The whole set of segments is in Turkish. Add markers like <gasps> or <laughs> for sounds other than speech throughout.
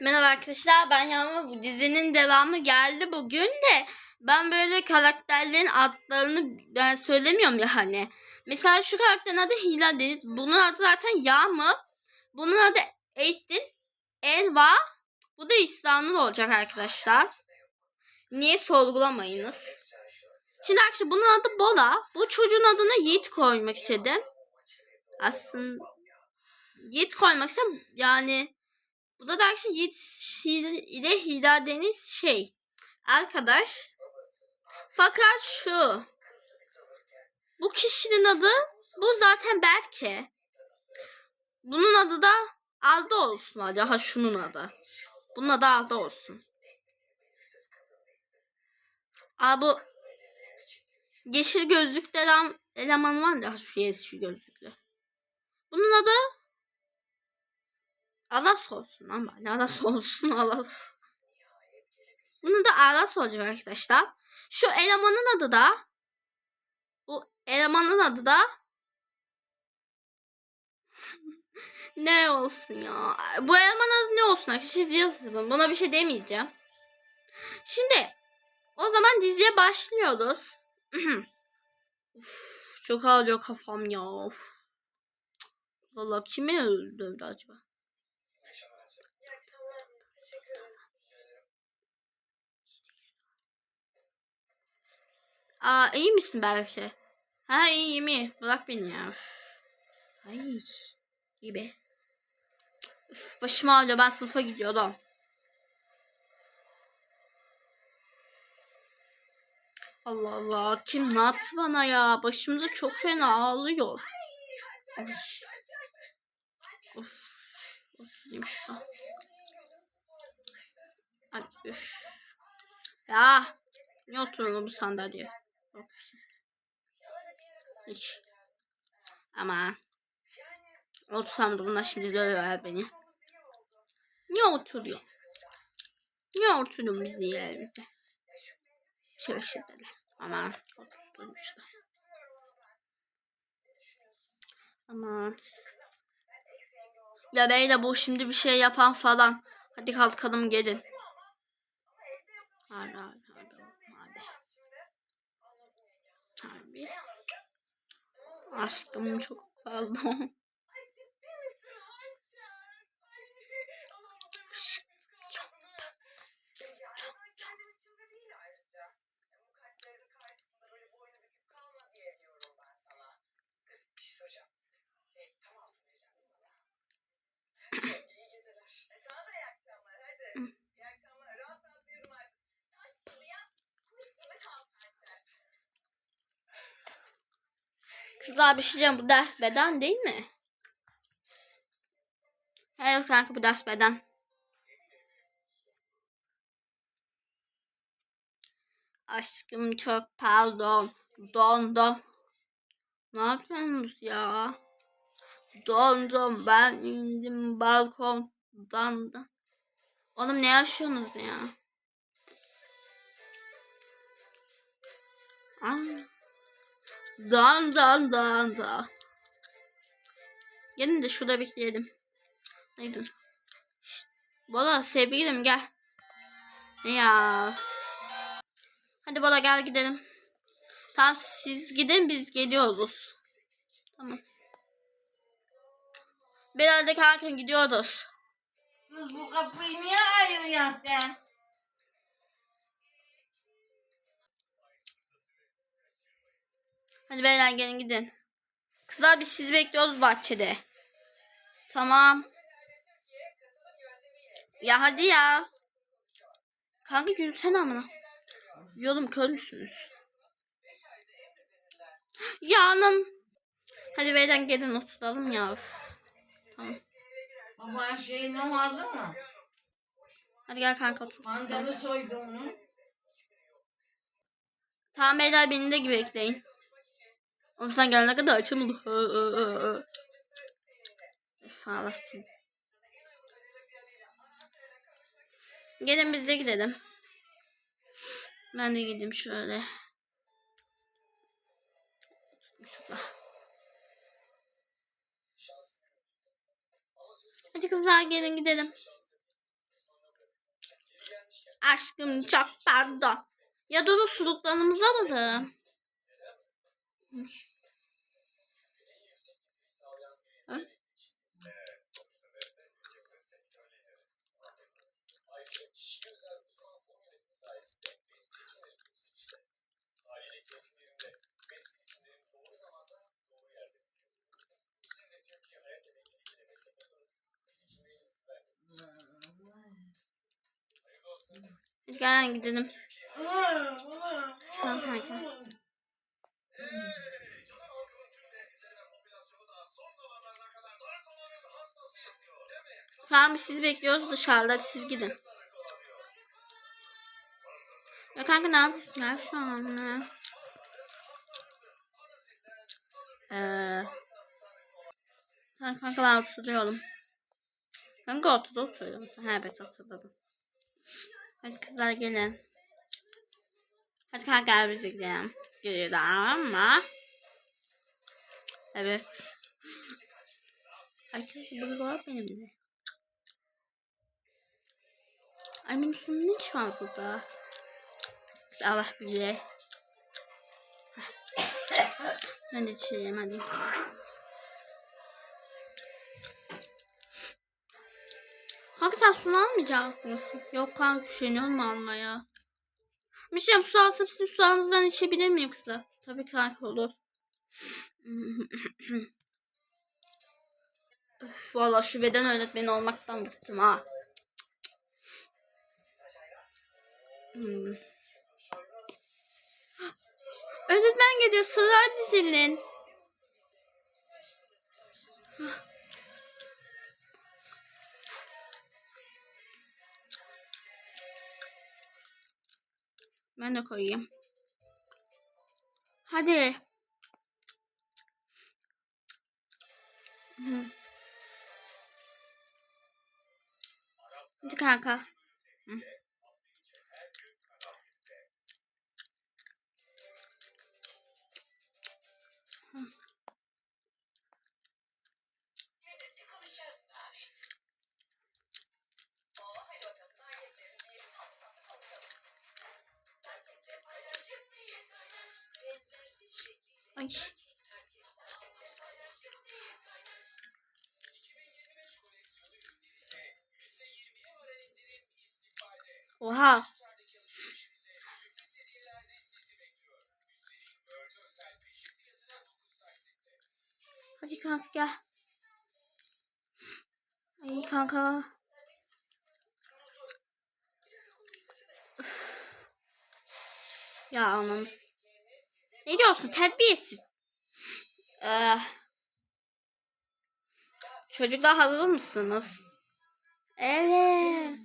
Merhaba arkadaşlar ben Yağmur. Bu dizinin devamı geldi bugün de ben böyle karakterlerin adlarını ben söylemiyorum ya hani. Mesela şu karakterin adı Hila Deniz. Bunun adı zaten Yağmur. Bunun adı Eştin. Elva. Bu da İstanbul olacak arkadaşlar. Niye sorgulamayınız. Şimdi arkadaşlar bunun adı Bola. Bu çocuğun adını Yiğit koymak istedim. Aslında Yiğit koymak istedim. Yani bu da arkadaşlar Yiğit Şi- ile Hila Deniz şey. Arkadaş. Fakat şu. Bu kişinin adı bu zaten Berke. Bunun adı da Alda olsun hadi. Ha şunun adı. Bunun adı Alda olsun. Aa bu yeşil gözlüklü eleman var ya şu yeşil gözlüklü. Bunun adı Alas olsun ama Alas olsun <laughs> Alas. Bunun da Alas olacak arkadaşlar. Şu elemanın adı da bu elemanın adı da <laughs> ne olsun ya? Bu elemanın adı ne olsun arkadaşlar? Siz yazın. Buna bir şey demeyeceğim. Şimdi o zaman diziye başlıyoruz. <clears throat> Uf, çok ağrıyor kafam ya. Of. Valla kimi öldürdü acaba? Aa iyi misin belki? Ha iyiyim iyi. Bırak beni ya. Ay iyi be. Üf, başım ağrıyor ben sınıfa gidiyordum. Allah Allah kim ne yaptı bana ya? Başımda çok fena ağlıyor. Ay. Of. Ay üf. Ya. Ne oturuyor bu sandalye? Hiç. Aman. Otursam da bunlar şimdi dövüyorlar beni. Niye oturuyor? Niye oturuyor biz diye evimize? Şöyle şeyler. Aman. Oturmuşlar. Aman. Ya beyler bu şimdi bir şey yapan falan. Hadi kalkalım gelin. Hadi hadi hadi. Hadi. Harbi. Aşkım çok pardon. <laughs> Kızlar bir şey diyeceğim. Bu ders beden değil mi? Evet kanka bu ders beden. Aşkım çok pardon. Dondum. Ne yapıyorsunuz ya? Dondum. Ben indim balkondan da. Oğlum ne yaşıyorsunuz ya? Aa. Dan dan dan dan. Gelin de şurada bekleyelim. Haydi. Bola sevgilim gel. Ya. Hadi Bola gel gidelim. Tamam siz gidin biz geliyoruz. Tamam. Bilal de kanka gidiyoruz. Kız bu kapıyı niye ayırıyorsun sen? Hadi beyler gelin gidin. Kızlar biz sizi bekliyoruz bahçede. Tamam. Ya hadi ya. Kanka yürüsene amına. Yolum kör müsünüz? Ya anan. Hadi beyler gelin oturalım ya. Tamam. Baba şeyin vardı mı? Hadi gel kanka otur. Mandalı soydun mu? Tamam beyler beni de gibi bekleyin. Oğlum sen gelene kadar. Üf, Allah sizi. Gelin biz de gidelim. Ben de gideyim şöyle. Şurada. Hadi kızlar gelin gidelim. Aşkım çok pardon. Ya dur suluklarımızı alalım. Ha? Hadi gel gidelim. Tamam kanka. Tamam sizi bekliyoruz dışarıda. Siz gidin. Ya kanka ne yapıyorsun ya şu an? ya? Ee, tamam kanka ben oturuyorum. Kanka ortada oturuyorum. Ha, evet hatırladım. Hadi kızlar gelin. Hadi kanka bize gidelim. Geliyor ama. Evet. Ay kız bunu var benim de. Ay sonum ne iş var burada? Allah bilir. Ben de içeyim hadi. Kanka sen su almayacak mısın? Yok kanka üşeniyorum almaya. Bir şey su alsam sizin su alınızdan içebilir miyim kızlar? Tabii kanka olur. <laughs> Üf, Valla şu beden öğretmeni olmaktan bıktım ha. Hmm. <gasps> Öğretmen geliyor sıra dizilin. Ben de koyayım. Hadi. Hı. Hadi kanka. Hı. Ay. Oha. Hadi kanka gel. Ay kanka. Ya anamız. Ne diyorsun terbiyesiz. Ee, çocuklar hazır mısınız? Evet.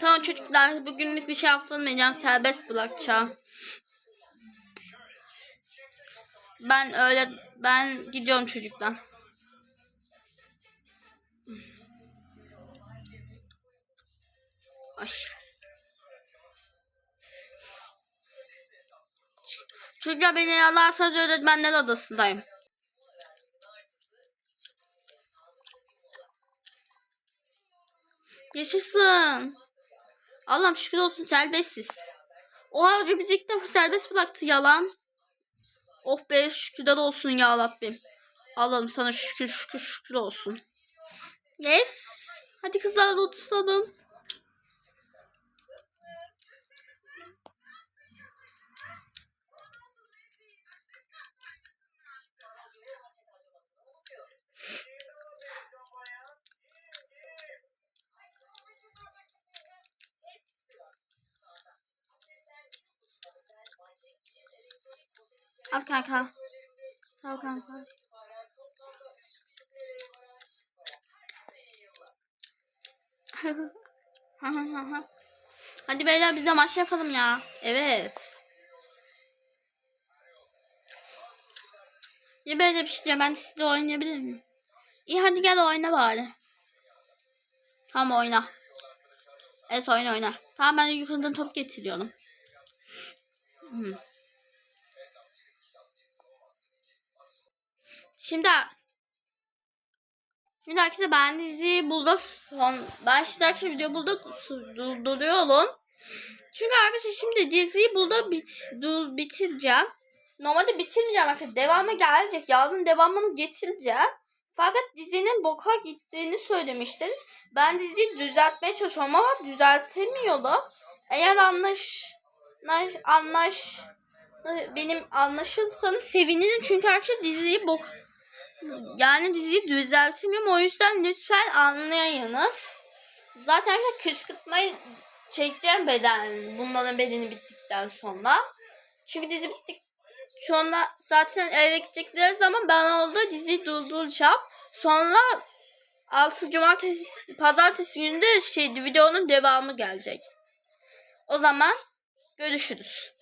Tamam çocuklar bugünlük bir şey yaptırmayacağım. Serbest bırakacağım. Ben öyle ben gidiyorum çocuklar. Ay. Çocuklar beni yalarsanız öğretmenler odasındayım. Yaşasın. Allah'ım şükür olsun serbestsiz. Oha hoca bizi ilk defa serbest bıraktı yalan. Oh be şükürler olsun ya Rabbim. Allah'ım sana şükür şükür şükür olsun. Yes. Hadi kızlar oturalım. Al kanka. Al kanka. <laughs> Hadi beyler biz de maç yapalım ya. Evet. Ya böyle bir şey diyeceğim, ben sizle oynayabilir miyim? İyi hadi gel oyna bari. Tamam oyna. Evet oyna oyna. Tamam ben yukarıdan top getiriyorum. Hmm. Şimdi Şimdi arkadaşlar ben dizi burada son ben şimdi arkadaşlar video burada durduruyorum. Çünkü arkadaşlar şimdi diziyi burada bit, dur, bitireceğim. Normalde bitirmeyeceğim arkadaşlar. Devamı gelecek. Yarın devamını getireceğim. Fakat dizinin boka gittiğini söylemiştiniz. Ben diziyi düzeltmeye çalışıyorum ama düzeltemiyorum. Eğer anlaş, anlaş, anlaş benim anlaşırsanız sevinirim. Çünkü arkadaşlar diziyi bok yani diziyi düzeltemiyorum. O yüzden lütfen anlayınız. Zaten kışkırtmayı çekeceğim beden. Bunların bedeni bittikten sonra. Çünkü dizi bittik. Sonra zaten eve gidecekleri zaman ben orada diziyi durduracağım. Sonra 6 cumartesi pazartesi günü de şey videonun devamı gelecek. O zaman görüşürüz.